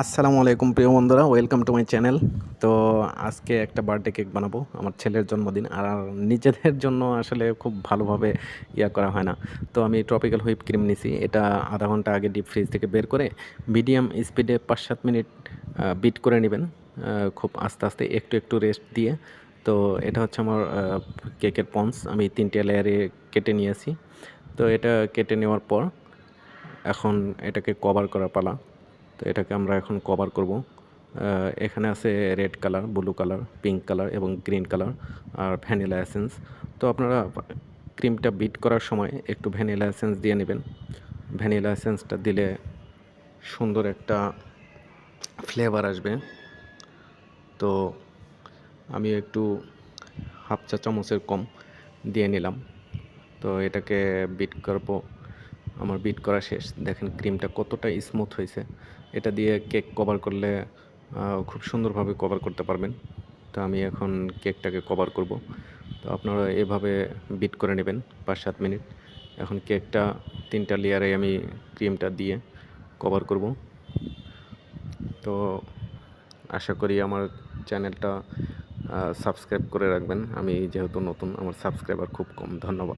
আসসালামু আলাইকুম প্রিয় বন্ধুরা ওয়েলকাম টু মাই চ্যানেল তো আজকে একটা বার্থডে কেক বানাবো, আমার ছেলের জন্মদিন, আর নিজেদের জন্য আসলে খুব ভালোভাবে ইয়া করা হয় না। তো আমি ট্রপিক্যাল হুইপ ক্রিম নিছি, এটা আধা ঘণ্টা আগে ডিপ ফ্রিজ থেকে বের করে মিডিয়াম স্পিডে পাঁচ সাত মিনিট বিট করে নেবেন খুব আস্তে আস্তে একটু একটু রেস্ট দিয়ে। তো এটা হচ্ছে আমার কেকের পন্স, আমি তিনটে লেয়ারে কেটে নিয়েছি। তো এটা কেটে নেওয়ার পর এখন এটাকে কভার করা পালা। তো এটাকে আমরা এখন কভার করব। এখানে আছে red colour blue colour pink colour এবং গ্রিন কালার আর ভ্যানিলা এসেন্স তো আপনারা ক্রিমটা বিট করার সময় একটু ভ্যানিলা এসেন্স দিয়ে নেবেন। ভ্যানিলা এসেন্সটা দিলে সুন্দর একটা ফ্লেভার আসবে। তো আমি একটু হাফ চা চামচের কম দিয়ে নিলাম। তো এটাকে বিট করব। আমার বিট করা শেষ। দেখেন ক্রিমটা কতটা স্মুথ হয়েছে। এটা দিয়ে কেক কভার করলে খুব সুন্দরভাবে কভার করতে পারবেন। তো আমি এখন কেকটাকে কভার করব। তো আপনারা এভাবে বিট করে নেবেন পাঁচ সাত মিনিট। এখন কেকটা তিনটা লেয়ারে আমি ক্রিমটা দিয়ে কভার করব। তো আশা করি আমার চ্যানেলটা সাবস্ক্রাইব করে রাখবেন। আমি যেহেতু নতুন, আমার সাবস্ক্রাইবার খুব কম। ধন্যবাদ।